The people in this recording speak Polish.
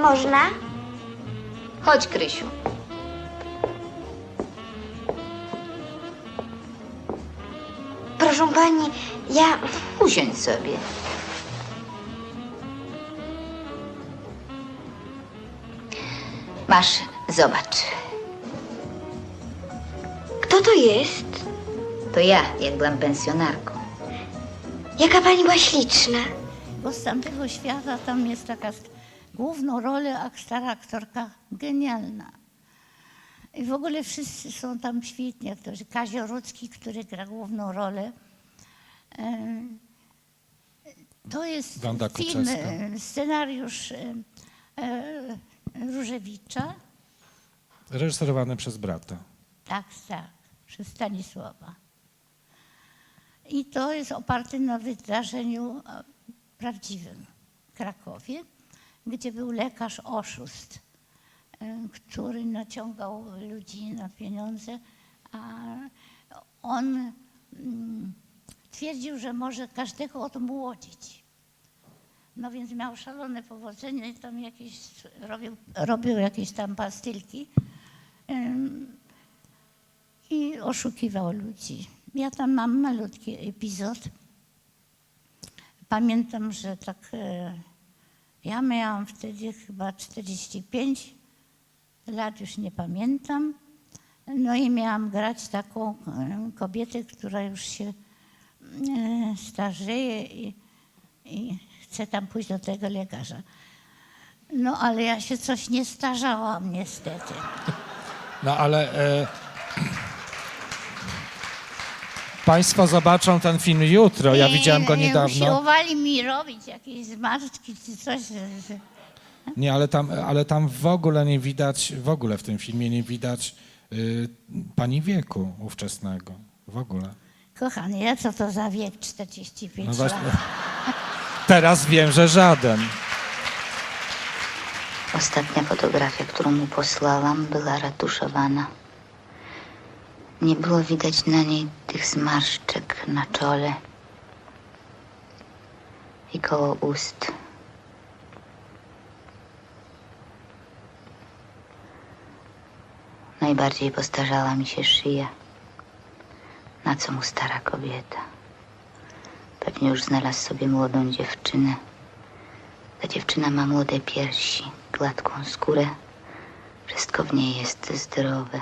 Można? Chodź, Krysiu. Proszę pani, ja. Usiądź sobie. Masz, zobacz. Kto to jest? To ja, jak byłam pensjonarką. Jaka pani była śliczna. Bo z tamtego świata tam jest taka główną rolę, a stara aktorka genialna. I w ogóle wszyscy są tam świetni aktorzy. Kazio Rudzki, który gra główną rolę. E, To jest Wanda film, e, scenariusz e, Różewicza. Reżyserowany przez brata. Tak, tak, przez Stanisława. I to jest oparte na wydarzeniu prawdziwym w Krakowie, gdzie był lekarz oszust, e, który naciągał ludzi na pieniądze, a on mm, twierdził, że może każdego odmłodzić. No więc miał szalone powodzenie tam jakieś, robił, robił jakieś tam pastylki. I oszukiwał ludzi. Ja tam mam malutki epizod. Pamiętam, że tak e, ja miałam wtedy chyba 45 lat, już nie pamiętam. No i miałam grać taką kobietę, która już się starzeje i, i chce tam pójść do tego lekarza. No ale ja się coś nie starzałam niestety. No ale e, Państwo zobaczą ten film jutro. Ja Nie, widziałem go nie, niedawno. Usiłowali mi robić jakieś zmarszczki czy coś. Nie, ale tam, ale tam w ogóle nie widać, w ogóle w tym filmie nie widać y, pani wieku ówczesnego. W ogóle. Kochany, ja co to za wiek 45 No właśnie. lat? Teraz wiem, że żaden. Ostatnia fotografia, którą mu posłałam, była ratuszowana. Nie było widać na niej tych zmarszczek na czole i koło ust. Najbardziej postarzała mi się szyja. Na co mu stara kobieta? Pewnie już znalazł sobie młodą dziewczynę. Ta dziewczyna ma młode piersi, gładką skórę. Wszystko w niej jest zdrowe.